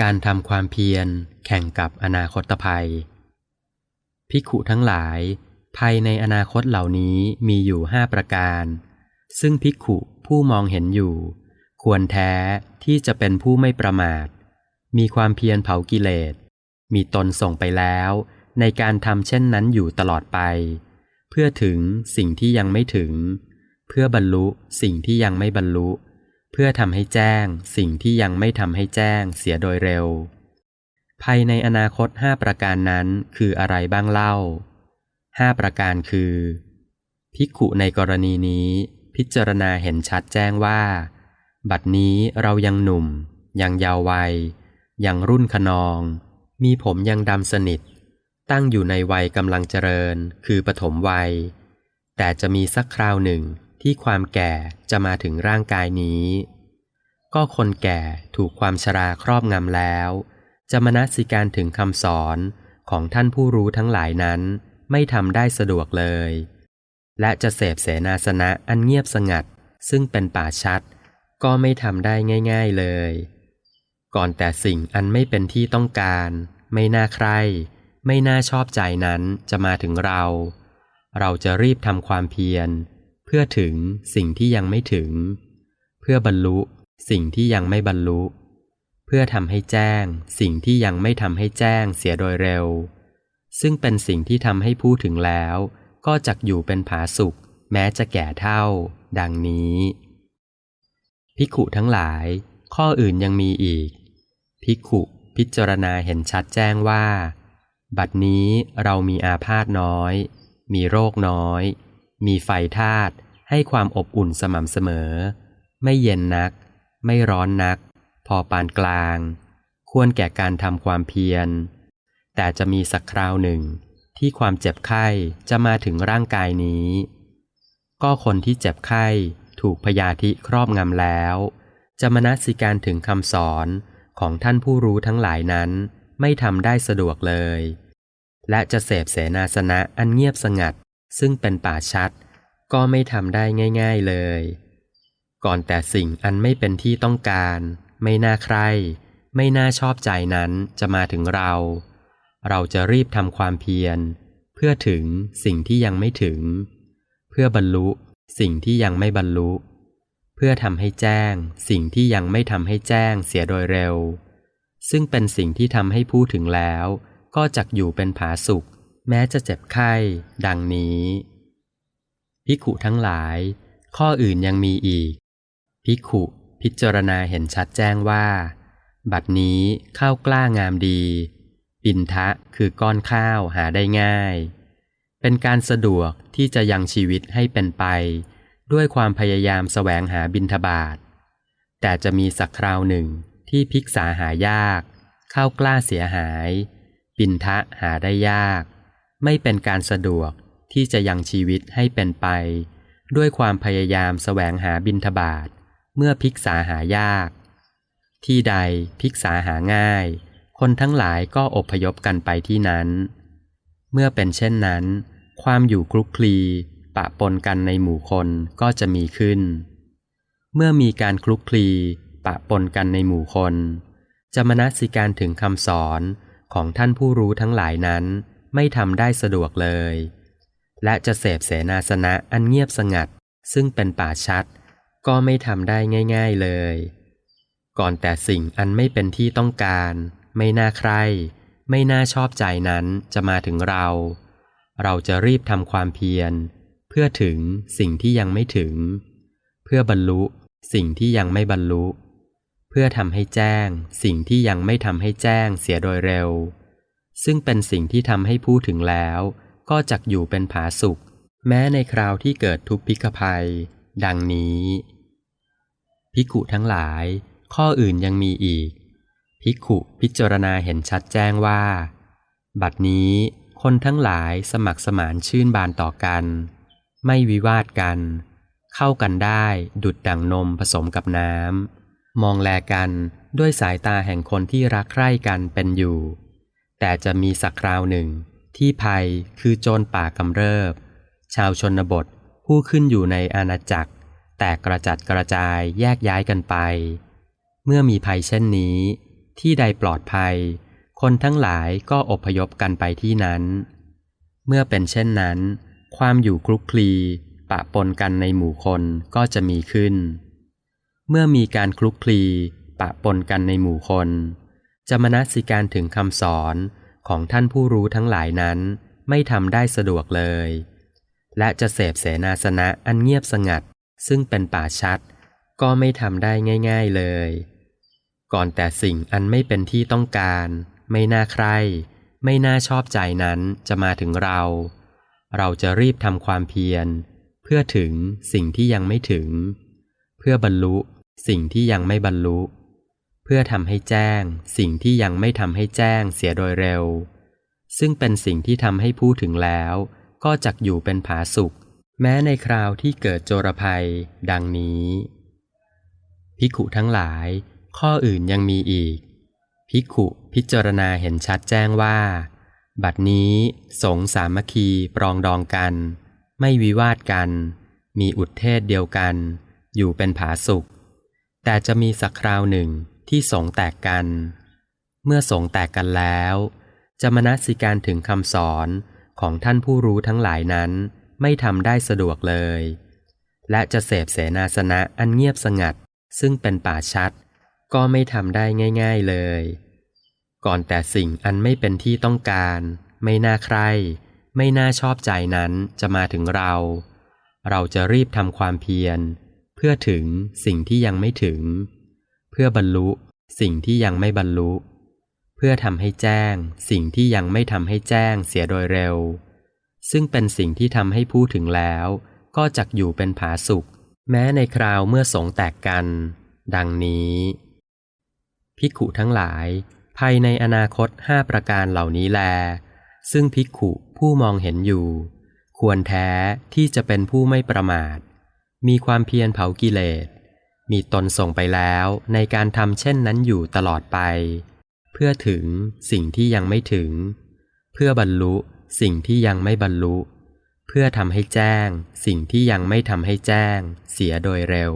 การทำความเพียร แข่งกับอนาคตภัยภิกขุทั้งหลาย ภัยในอนาคตเหล่านี้มีอยู่ห้าประการ ซึ่งภิกขุผู้มองเห็นอยู่ ควรแท้ที่จะเป็นผู้ไม่ประมาท มีความเพียรเผากิเลส มีตนส่งไปแล้วในการทำเช่นนั้นอยู่ตลอดไป เพื่อถึงสิ่งที่ยังไม่ถึง เพื่อบรรลุสิ่งที่ยังไม่บรรลุเพื่อทำให้แจ้งสิ่งที่ยังไม่ทำให้แจ้งเสียโดยเร็วภัยในอนาคตห้าประการนั้นคืออะไรบ้างเล่าห้าประการคือ ภิกขุในกรณีนี้ พิจารณาเห็นชัดแจ้งว่า บัดนี้เรายังหนุ่ม ยังยาววัย ยังรุ่นขนอง มีผมยังดำสนิท ตั้งอยู่ในวัยกำลังเจริญ คือปฐมวัย แต่จะมีสักคราวหนึ่ง ที่ความแก่จะมาถึงร่างกายนี้ ก็คนแก่ถูกความชราครอบงำแล้ว จะมนสิการถึงคำสอนของท่านผู้รู้ทั้งหลายนั้น ไม่ทำได้สะดวกเลย และจะเสพเสนาสนะอันเงียบสงัด ซึ่งเป็นป่าชัด ก็ไม่ทำได้ง่าย ๆเลย ก่อนแต่สิ่งอันไม่เป็นที่ต้องการ ไม่น่าใคร ไม่น่าชอบใจนั้นจะมาถึงเรา เราจะรีบทำความเพียร พื่อถึงสิ่งที่ยังไม่ถึง เพื่อบรรลุสิ่งที่ยังไม่บรรลุ เพื่อทำให้แจ้ง สิ่งที่ยังไม่ทำให้แจ้งเสียโดยเร็ว ซึ่งเป็นสิ่งที่ทำให้ผู้ถึงแล้ว ก็จักอยู่เป็นผาสุข แม้จะแก่เท่า ดังนี้ภิกขุทั้งหลาย ข้ออื่นยังมีอีกภิกขุพิจารณาเห็นชัดแจ้งว่า บัดนี้เรามีอาพาธน้อย มีโรคน้อย มีไฟธาตุให้ความอบอุ่นสม่ำเสมอ ไม่เย็นนัก ไม่ร้อนนัก พอปานกลาง ควรแก่การทำความเพียร แต่จะมีสักคราวหนึ่ง ที่ความเจ็บไข้จะมาถึงร่างกายนี้ ก็คนที่เจ็บไข้ถูกพยาธิครอบงำแล้ว จะมนสิการถึงคำสอนของท่านผู้รู้ทั้งหลายนั้น ไม่ทำได้สะดวกเลย และจะเสพเสนาสนะอันเงียบสงัด ซึ่งเป็นป่าชัด ก็ไม่ทำได้ง่าย ๆเลย ก่อนแต่สิ่งอันไม่เป็นที่ต้องการ ไม่น่าใคร ไม่น่าชอบใจนั้นจะมาถึงเรา เราจะรีบทำความเพียร เพื่อถึงสิ่งที่ยังไม่ถึง เพื่อบรรลุสิ่งที่ยังไม่บรรลุ เพื่อทำให้แจ้ง สิ่งที่ยังไม่ทำให้แจ้งเสียโดยเร็ว ซึ่งเป็นสิ่งที่ทำให้ผู้ถึงแล้ว ก็จักอยู่เป็นผาสุข แม้จะเจ็บไข้ ดังนี้ภิกขุทั้งหลาย ข้ออื่นยังมีอีกภิกขุพิจารณาเห็นชัดแจ้งว่า บัดนี้ข้าวกล้างามดี ปินทะคือก้อนข้าวหาได้ง่าย เป็นการสะดวกที่จะยังชีวิตให้เป็นไป ด้วยความพยายามแสวงหาบินทบาท แต่จะมีสักคราวหนึ่งที่พิกษาหายาก ข้าวกล้าเสียหาย ปินทะหาได้ยาก ไม่เป็นการสะดวกที่จะยังชีวิตให้เป็นไป ด้วยความพยายามแสวงหาบินทบาทเมื่อพิกษาหายาก ที่ใดพิกษาหาง่าย คนทั้งหลายก็อพยพกันไปที่นั้น เมื่อเป็นเช่นนั้น ความอยู่คลุกคลีปะปนกันในหมู่คนก็จะมีขึ้น เมื่อมีการคลุกคลีปะปนกันในหมู่คน จะมนสิการถึงคำสอนของท่านผู้รู้ทั้งหลายนั้น ไม่ทำได้สะดวกเลย และจะเสพเสนาสนะอันเงียบสงัด ซึ่งเป็นป่าชัด ก็ไม่ทำได้ง่าย ๆเลย ก่อนแต่สิ่งอันไม่เป็นที่ต้องการ ไม่น่าใคร ไม่น่าชอบใจนั้นจะมาถึงเรา เราจะรีบทำความเพียร เพื่อถึงสิ่งที่ยังไม่ถึง เพื่อบรรลุสิ่งที่ยังไม่บรรลุ เพื่อทำให้แจ้ง สิ่งที่ยังไม่ทำให้แจ้งเสียโดยเร็ว ซึ่งเป็นสิ่งที่ทำให้ผู้ถึงแล้ว ก็จักอยู่เป็นผาสุข แม้ในคราวที่เกิดทุพพิกภัย ดังนี้ภิกุทั้งหลาย ข้ออื่นยังมีอีกภิกุพิจารณาเห็นชัดแจ้งว่า บัดนี้คนทั้งหลายสมัครสมานชื่นบานต่อกัน ไม่วิวาทกัน เข้ากันได้ดุดดังนมผสมกับน้ำมองแลกันด้วยสายตาแห่งคนที่รักใคร่กันเป็นอยู่ แต่จะมีสักคราวหนึ่ง ที่ภัยคือโจรป่ากำเริบ ชาวชนบทผู้ขึ้นอยู่ในอาณาจักร แตกกระจัดกระจายแยกย้ายกันไป เมื่อมีภัยเช่นนี้ ที่ใดปลอดภัย คนทั้งหลายก็อพยพกันไปที่นั้น เมื่อเป็นเช่นนั้น ความอยู่คลุกคลีปะปนกันในหมู่คนก็จะมีขึ้น เมื่อมีการคลุกคลีปะปนกันในหมู่คน จะมนสิการถึงคำสอนของท่านผู้รู้ทั้งหลายนั้น ไม่ทำได้สะดวกเลย และจะเสพเสนาสนะอันเงียบสงัด ซึ่งเป็นป่าชัด ก็ไม่ทำได้ง่าย ๆเลย ก่อนแต่สิ่งอันไม่เป็นที่ต้องการ ไม่น่าใคร ไม่น่าชอบใจนั้นจะมาถึงเรา เราจะรีบทำความเพียร เพื่อถึงสิ่งที่ยังไม่ถึง เพื่อบรรลุสิ่งที่ยังไม่บรรลุ พื่อทำให้แจ้ง สิ่งที่ยังไม่ทำให้แจ้งเสียโดยเร็ว ซึ่งเป็นสิ่งที่ทำให้ผู้ถึงแล้ว ก็จักอยู่เป็นผาสุข แม้ในคราวที่เกิดโจรภัย ดังนี้ภิกุทั้งหลาย ข้ออื่นยังมีอีกภิกุพิจารณาเห็นชัดแจ้งว่า บัดนี้สงสามัคคีปรองดองกัน ไม่วิวาทกัน มีอุทเทศเดียวกัน อยู่เป็นผาสุข แต่จะมีสักคราวหนึ่งที่สงแตกกัน เมื่อสงแตกกันแล้วจะมนสิการถึงคำสอนของท่านผู้รู้ทั้งหลายนั้นไม่ทำได้สะดวกเลย และจะเสพเสนาสนะอันเงียบสงัด ซึ่งเป็นป่าชัด ก็ไม่ทำได้ง่าย ๆเลย ก่อนแต่สิ่งอันไม่เป็นที่ต้องการ ไม่น่าใคร ไม่น่าชอบใจนั้นจะมาถึงเรา เราจะรีบทำความเพียร เพื่อถึงสิ่งที่ยังไม่ถึง พื่อบรรลุ สิ่งที่ยังไม่บรรลุ เพื่อทำให้แจ้ง สิ่งที่ยังไม่ทำให้แจ้งเสียโดยเร็ว ซึ่งเป็นสิ่งที่ทำให้ผู้ถึงแล้ว ก็จักอยู่เป็นผาสุข แม้ในคราวเมื่อสงแตกกัน ดังนี้ภิกขุทั้งหลาย ภายในอนาคตห้าประการเหล่านี้แล ซึ่งภิกขุผู้มองเห็นอยู่ ควรแท้ที่จะเป็นผู้ไม่ประมาท มีความเพียรเผากิเลส มีตนส่งไปแล้วในการทำเช่นนั้นอยู่ตลอดไป เพื่อถึงสิ่งที่ยังไม่ถึง เพื่อบรรลุสิ่งที่ยังไม่บรรลุ เพื่อทำให้แจ้ง สิ่งที่ยังไม่ทำให้แจ้ง เสียโดยเร็ว